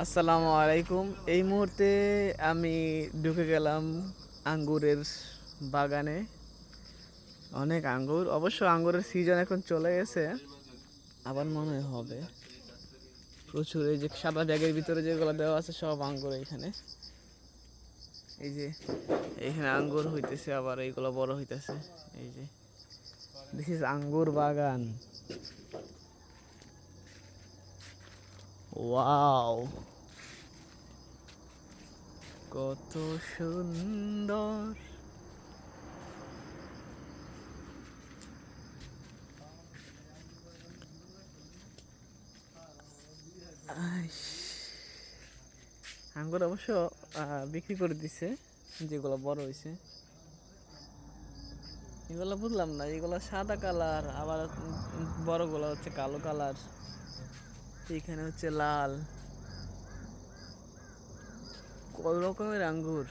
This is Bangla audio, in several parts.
আসসালামু আলাইকুম। এই মুহূর্তে আমি ঢুকে গেলাম আঙ্গুরের বাগানে। অনেক আঙ্গুর। অবশ্য আঙ্গুরের সিজন এখন চলে গেছে। আবার মনে হবে। প্রচুর এই যে সাদা ব্যাগের ভিতরে যেগুলো দেওয়া আছে সব আঙ্গুর এখানে। এই যে এখানে আঙ্গুর হইতেছে, আবার এইগুলো বড় হইতেছে। এই যে দিস ইজ আঙ্গুর বাগান। ওয়াও কত সুন্দর। আঙ্গুর অবশ্য বিক্রি করে দিছে, যেগুলো বড় হয়েছে এগুলো বুঝলাম না, এগুলো সাদা কালার, আবার উম বড়গুলো হচ্ছে কালো কালার। এখানে হচ্ছে লাল। কত রকমের আঙ্গুর।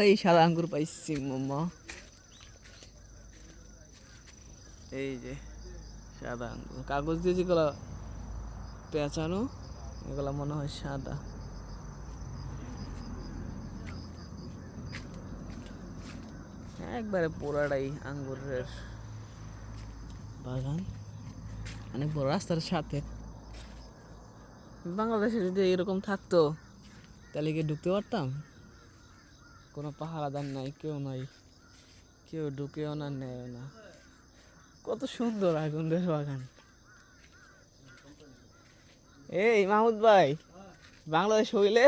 এই সাদা আঙ্গুর পাইছি, মাম্মা। এই যে, সাদা আঙ্গুর। কাগজ দিয়ে যেগুলো পেঁচানো, এগুলো মনে হয় সাদা। একবারে পুরাটাই আঙ্গুরের বাগান। অনেক বড় রাস্তার সাথে। বাংলাদেশে যদি এরকম থাকতো তাহলে কি ঢুকতে পারতাম? কোনো পাহারাদার নাই কেউ নাই। কেউ ঢুকেও না নেয় না। কত সুন্দর আগুনের বাগান। এই মাহমুদ ভাই বাংলাদেশ হইলে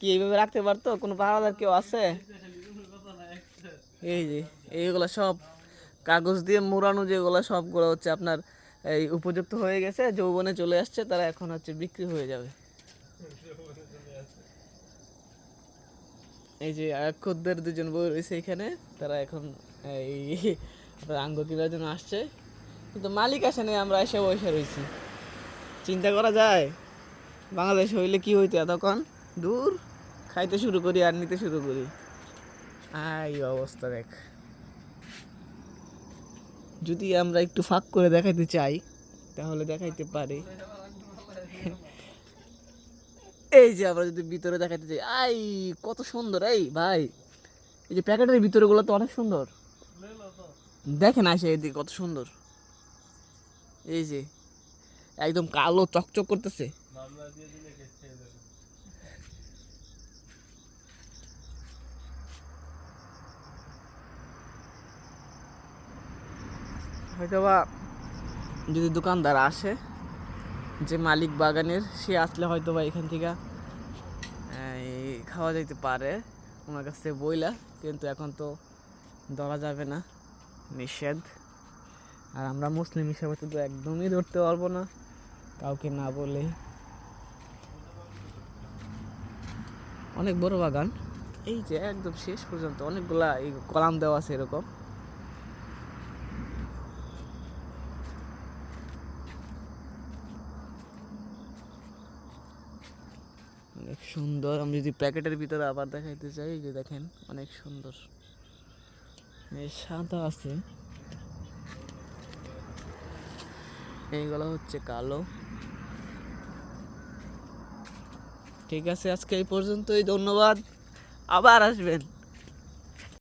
কি এইভাবে রাখতে পারতো? কোনো পাহারাদার কেউ আছে? এই যে, এইগুলো সব কাগজ দিয়ে মোড়ানো যেগুলো, সবগুলো হচ্ছে আপনার এই উপযুক্ত হয়ে গেছে, যৌবনে চলে আসছে, তারা এখন হচ্ছে বিক্রি হয়ে যাবে। এই যে খদ্দের দুজন বই রয়েছে এখানে, তারা এখন এই আঙ্গুর কেনার জন্য আসছে। কিন্তু মালিক আসে নাই, আমরা এসে বসে রয়েছি। চিন্তা করা যায়, বাংলাদেশ হইলে কি হইতে এতক্ষণ? দূর, খাইতে শুরু করি আর নিতে শুরু করি। এই অবস্থা দেখ। যদি আমরা একটু ফাঁক করে দেখাইতে চাই, তাহলে দেখাইতে পারি। এই যে আমরা যদি ভিতরে দেখাইতে চাই, আই, কত সুন্দর, এই ভাই। এই যে প্যাকেটের ভিতরে গুলো তো অনেক সুন্দর। দেখেন আসে এদিকে কত সুন্দর। এই যে, একদম কালো চকচক করতেছে। হয়তোবা যদি দোকানদার আসে যে মালিক বাগানের, সে আসলে হয়তো বা এখান থেকে খাওয়া যাইতে পারে। ওনার কাছ থেকে বইলা, কিন্তু এখন তো ধরা যাবে না, নিষেধ। আর আমরা মুসলিম হিসাবে তো একদমই ধরতে পারব না, কাউকে না বলে। অনেক বড় বাগান। এই যে একদম শেষ পর্যন্ত অনেকগুলা এই কলাম দেওয়া আছে এরকম। অনেক সুন্দর। আমি যদি প্যাকেটের ভিতরে আবার দেখাইতে চাই যে দেখেন, অনেক সুন্দর। সাদা আছে। এইগুলো হচ্ছে কালো। ঠিক আছে, আজকে এই পর্যন্তই। ধন্যবাদ। আবার আসবেন।